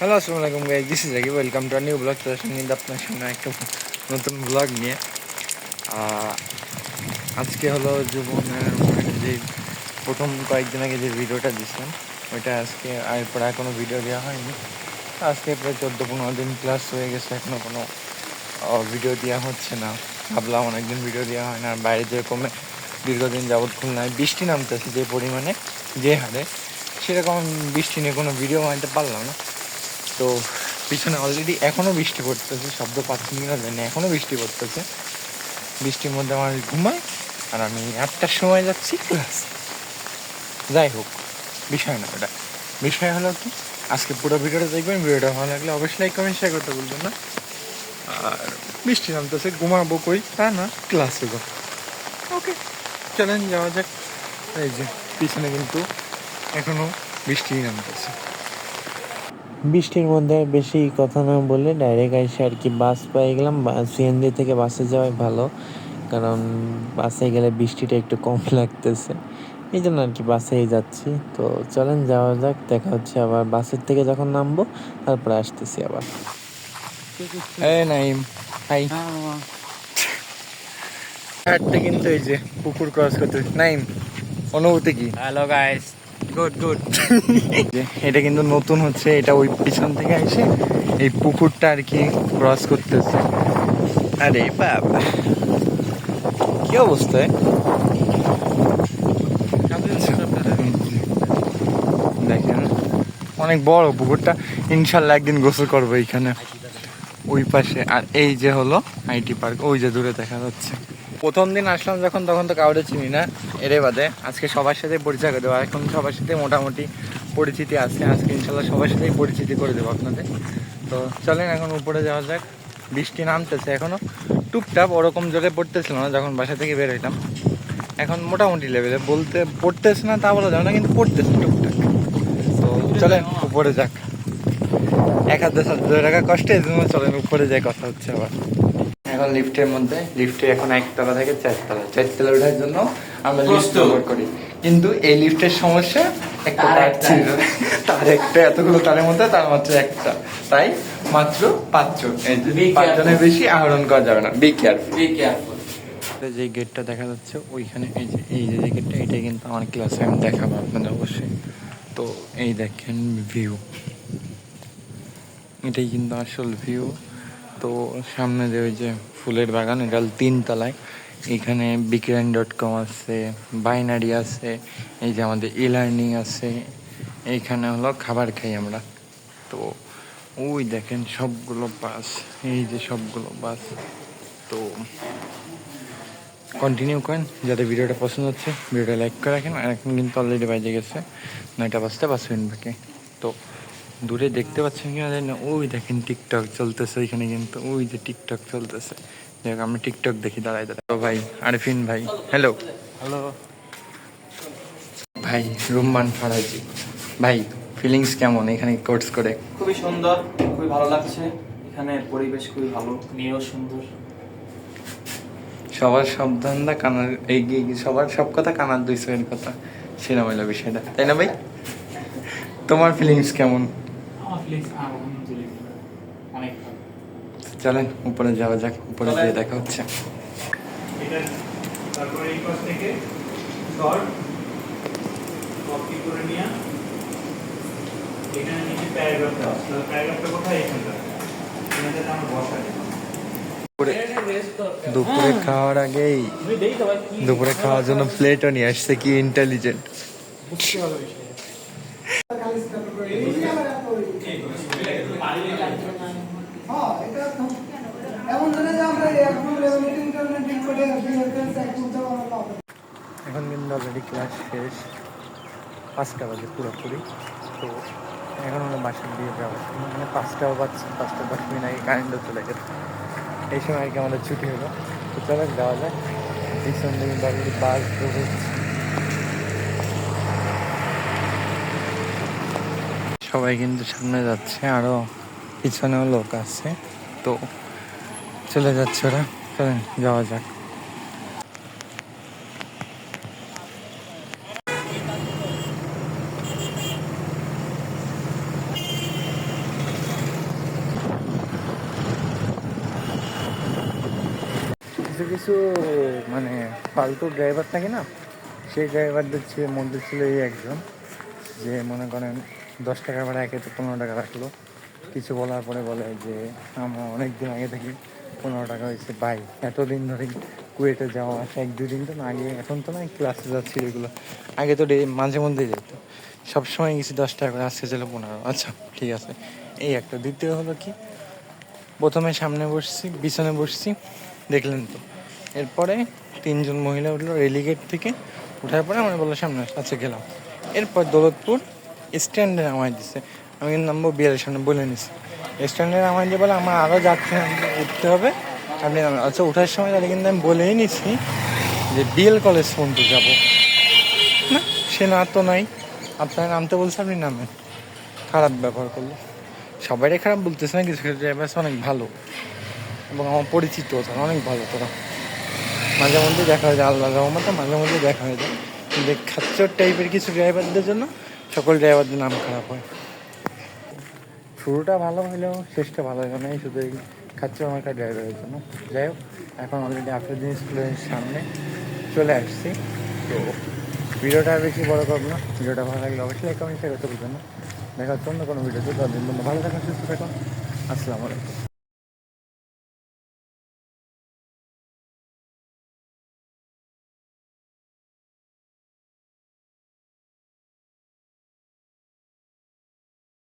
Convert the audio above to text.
Hello আসসালামু আলাইকুম guys this is আকি ওয়েলকাম টু নিউ ব্লগ সঙ্গে কিন্তু আপনার সামনে একটা নতুন ব্লগ নিয়ে। আজকে হলো জীবনের মানে যে প্রথম কয়েকদিন আগে যে ভিডিওটা দিয়েছিলাম, ওইটা আজকে আর আর কোনো ভিডিও দেওয়া হয়নি। আজকে প্রায় চোদ্দ পনেরো দিন প্লাস হয়ে গেছে এখনও কোনো ভিডিও দেওয়া হচ্ছে না। ভাবলাম অনেকদিন ভিডিও দেওয়া হয় না। আর বাইরে যেরকম দীর্ঘদিন যাবৎ খুলনায় বৃষ্টি নামতেছে যে পরিমাণে, যে হারে। সেরকম বৃষ্টি নিয়ে কোনো ভিডিও বানাতে পারলাম না। তো পিছনে অলরেডি এখনও বৃষ্টি পড়তেছে শব্দ পাচ্ছি কিনা জানি না, এখনও বৃষ্টি পড়তেছে। বৃষ্টির মধ্যে আমার ঘুমাই আর আমি আটটার সময় যাচ্ছি ক্লাস যাই হোক বিষয় না ওটা। বিষয় হলো কি আজকে পুরো ভিডিওটা দেখবেন ভিডিওটা ভালো লাগলে অবশ্যই লাইক কমেন্ট শেয়ার করতে বলবেন না। আর বৃষ্টি নামতেছে ঘুমাবো কই? তা না ক্লাসে গো ওকে চলেন যাওয়া যাক। এই যে পিছনে কিন্তু এখনও বৃষ্টি নামতেছে। বৃষ্টির মধ্যে বেশি কথা না বলে ডাইরেক্ট এসে আর কি বাস পেয়ে গেলাম। সিএনজি থেকে বাসে যাওয়াই ভালো। কারণ বাসে গেলে বৃষ্টিটা একটু কম লাগতেছে। এই জন্য আর কি বাসেই যাচ্ছি। তো চলেন যাওয়া যাক দেখা হচ্ছে আবার বাসের থেকে যখন নামবো তারপরে আসতেছি আবার। নাইম হাই হাঁটতে কিন্তু এই যে পুকুর ক্রস করতে নাইম অনুভূতি কি? হ্যালো গাইস গুড গুড এটা কিন্তু নতুন হচ্ছে এটা ওই পিছন থেকে এসে এই পুকুরটা আর কি ক্রস করতেছে। আরে বাবা কি অবস্থা? দেখেন অনেক বড় পুকুরটা। ইনশাল্লাহ একদিন গোসল করব এইখানে। ওই পাশে আর এই যে হলো আইটি পার্ক ওই যে দূরে দেখা যাচ্ছে। প্রথম দিন আসলাম যখন, তখন তো কাউরে চিনি না, এরে বাদে। আজকে সবার সাথে পরিচয় করে দেবো। এখন সবার সাথে মোটামুটি পরিচিতি আছে। আজকে ইনশাল্লাহ সবার সাথেই পরিচিতি করে দেবো আপনাদের। তো চলেন এখন উপরে যাওয়া যাক। বৃষ্টি নামতেছে এখনও টুকটাপ ওরকম জোরে পড়তেছিল না, যখন বাসা থেকে বের হইলাম। এখন মোটামুটি লেভেলে বলতে পড়তেছে না তা বলা যাবে না, কিন্তু পড়তেছে টুকটাক তো চলেন উপরে যাক। এক হাত দেশ ধরে রাখা কষ্টে চলেন উপরে যাই, কথা হচ্ছে আবার। এখন লিফটের মধ্যে লিফটে এখন একতলা থেকে চারতলা চারতলা ওঠার জন্য আমরা লিফট ব্যবহার করি। কিন্তু এই লিফটের সমস্যা একটা তার তার ছিল। তার একটা এতগুলো তারের মধ্যে তার মাত্র একটা। তাই মাত্র পাঁচজন. পাঁচজনের বেশি আহরণ করা যাবে না। বি কেয়ারফুল বি কেয়ারফুল যে গেটটা দেখা যাচ্ছে ওইখানে এই যে এই যে গেটটা এটাই কিন্তু আমার ক্লাসে আমি দেখাবো আপনাদের অবশ্যই। তো এই দেখেন ভিউ এটাই কিন্তু আসল ভিউ তো সামনে যে ওই যে ফুলের বাগান, এটা তিনতলায়। এখানে বিক্রাইন ডট কম আছে বাইনারি আছে, এই যে আমাদের ই লার্নিং আছে এইখানে হলো খাবার খাই আমরা। তো ওই দেখেন সবগুলো বাস, এই যে সবগুলো বাস। তো কন্টিনিউ করেন, যাদের ভিডিওটা পছন্দ হচ্ছে, ভিডিওটা লাইক করে রাখেন। আর এখন কিন্তু অলরেডি বাজে গেছে, নয়টা বাজতে মিনিট বাকি তো দূরে দেখতে পাচ্ছেন কিনা জানি না। ওই দেখেন টিকটক চলতেছে ওইখানে কিন্তু। ওই যে টিকটক চলতেছে। দেখ আমরা টিকটক দেখি দাঁড়াই দাঁড়াই। ভাই আরিফিন ভাই হ্যালো। হ্যালো। ভাই রুম্মান ফারাজি। ভাই ফিলিংস কেমন? এখানে কোর্স করে। খুবই সুন্দর খুবই ভালো লাগছে। এখানে পরিবেশ খুবই ভালো মেয়েও সুন্দর। সবার সব ধান্দা কানার এই এই- সবার সব কথা কানার দুই সয়ের কথা। সেরকম হলো বিষয়টা তাই না ভাই? তোমার ফিলিংস কেমন? চলেন উপরে যাওয়া যাক উপরে গিয়ে দেখা হচ্ছে। তারপরে এই পাশ থেকে শর্ট কপি করে নিয়ে এখানে নিচে প্যারাগ্রাফ আছে। প্যারাগ্রাফটা কোথায়? এখানটা। এখানে আমার বসা নেই দুপুরে দুপুরে খাওয়ার আগেই দুপুরে খাওয়ার জন্য প্লেটও নিয়ে আসছে কি ইন্টেলিজেন্ট এখন কিন্তু অলরেডি ক্লাস শেষ। পাঁচটা বাজে পুরোপুরি। তো এখন আমরা বাসার দিয়ে যাব। মানে পাঁচটাও বাজছে পাঁচটা দশ মিনিট আগে কারেন্টও চলে গেছে। এই সময় আর কি আমাদের ছুটি হলো। তো চলো যাওয়া যায় পিছন দিকে কিন্তু অলরেডি বাস ঢুকছে। সবাই কিন্তু সামনে যাচ্ছে। আরও পিছনেও লোক আছে। তো চলে যাচ্ছে ওরা। চলেন, যাওয়া যাক। কিছু কিছু মানে ফালতু ড্রাইভার থাকে না? সেই ড্রাইভারদের মধ্যে ছিল এই একজন, যে মনে করেন দশ টাকা ভাড়া একে তো পনেরো টাকা রাখল। কিছু বলার পরে বলে যে, আমরা অনেক দিন আগে থেকে পনেরো টাকা হয়েছে। বাই এতদিন ধরে কুয়েটে যাওয়া আসা, এক দুদিন তো না, আগে, এখন তো না ক্লাসে যাচ্ছি এগুলো আগে তো ডে মাঝে মধ্যেই যেত। সবসময় গেছি দশ টাকা করে, আজকে ছিল পনেরো। আচ্ছা ঠিক আছে। এই একটা। দ্বিতীয় হলো কি? প্রথমে সামনে বসছি, পিছনে বসছি, দেখলেন তো। এরপরে তিনজন মহিলা উঠল রেলিগেট থেকে। ওঠার পরে আমরা বলল সামনে কাছে গেলাম। এরপর দৌলতপুর স্ট্যান্ডে নামাই দিছে। আমি নামবো বিয়ারের সামনে বলে নিছি। স্ট্যান্ডে নামাই যে বলে, আমার আরও যাত্রী উঠতে হবে। আপনি। আচ্ছা ওঠার সময় তাহলে কিন্তু আমি বলেই নিছি যে, বিএল কলেজ পর্যন্ত যাব। না, সে না তো নাই। আপনার নামতে বলছে, আপনি নামেন। খারাপ ব্যবহার করল। সবাইটাই খারাপ বলতেছে না, কিছু কিছু ড্রাইভার অনেক ভালো। এবং আমার পরিচিত তারা অনেক ভালো তোরা মাঝে মধ্যে দেখা হয়ে যায়, আল্লাহ রহমতে মাঝে মধ্যে দেখা হয়ে যায়। এই খাচ্চর টাইপের কিছু ড্রাইভারদের জন্য সকল ড্রাইভারদের নাম খারাপ হয়। শুরুটা ভালো হইলেও শেষটা ভালো হলো না এই শুধু এই খাচ্ছে আমার একটা ড্রাইভারের জন্য যাই হোক এখন অলরেডি আফরুদ্দিন স্কুলের সামনে চলে আসছি। তো? ভিডিওটা আর বেশি বড় করব না ভিডিওটা ভালো লাগলে অবশ্যই কমেন্ট শেয়ার করতে পারবেন না। দেখা হচ্ছে অন্য কোনো ভিডিওতে তাদের ভালো থাকুন সুস্থ থাকুন আসসালামু আলাইকুম।